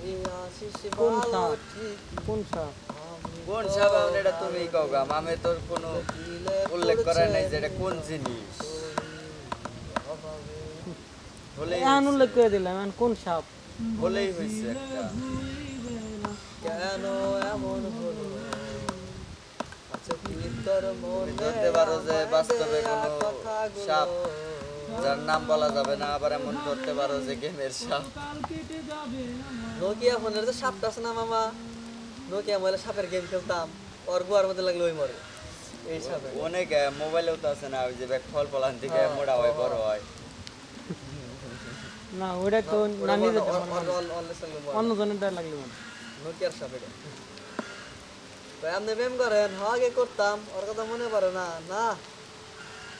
কোন সাপ কোন সাপ কোন এটা তুমি কও গা? মামে তোর কোনো উল্লেখ করে নাই যে এটা কোন জিনিস? বলেই এখন উল্লেখ করে দিলাম এখন কোন সাপ? বলেই হয়েছে একটা। কেন এমন হলো আচ্ছা কি তোর মনে ধরতে পারো যে বাস্তবে কোনো সাপ যার নাম বলা যাবে না আবার এমন ধরতে পারো যে গেমের সাপ। নোকিয়া ফোনের তো সাপটা আছে না মামা? নোকিয়া মোবাইলে সাপের গেম খেলতাম। ওর গুয়ার মধ্যে লাগল ওই মরে। এই সাপে। অনেক মোবাইলেও তো আছে না ওই যে ফল ফলান থেকে মোড়া হয় বড় হয়। না ওইটা তো না নিজে অন্য জনের দ্বারা লাগলে মনে নোকিয়ার সাপ এটা আপনি প্রেম করেন হ্যাঁ আগে করতাম ওর কথা মনে পড়ে না। না।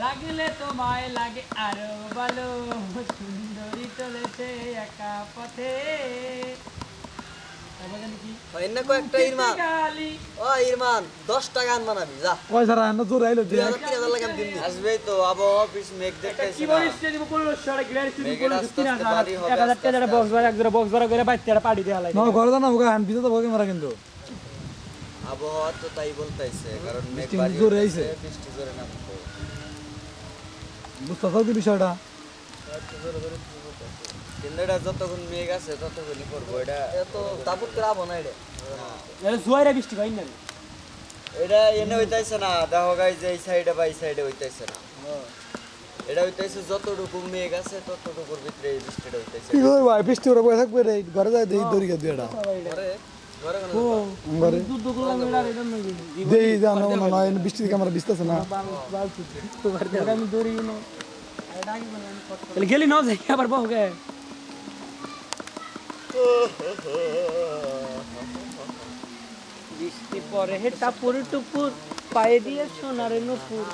লাগলে তোমায় লাগে আরও ভালো। সুন্দরী চলেছে একা পথে। আবহাওয়া তো কিন্তু। আবহাওয়া তো তাই বলতেছে কারণ জোরে বৃষ্টি জোরে বুঝতে পারছ কি বিষয়টা? এটা যতক্ষণ মেঘ আছে ততক্ষণই করব এটা এত তাবুত করে না এটা এটা জুয়ারে বৃষ্টি ভাই না এটা এনে হইতাইছে না দেখো গাই যে এই সাইডে বা এই সাইডে হইতাইছে না। এটা হইতাইছে যতটুকু মেঘ আছে ততটুকুর ভিতরে এই বৃষ্টিটা হইতাইছে। কি ভাই বৃষ্টি ওরা বয়ে থাকবে রে ঘরে যাই দেখি দড়ি গা দিয়ে বৃষ্টি দিকে আমরা বিস্তাছে না আমি দৌড়ি না। তাহলে গেলি না যাই আবার বহকে বৃষ্টি পরে হে টাপুর টুপুর পায়ে দিয়ে সোনারে নুপুর।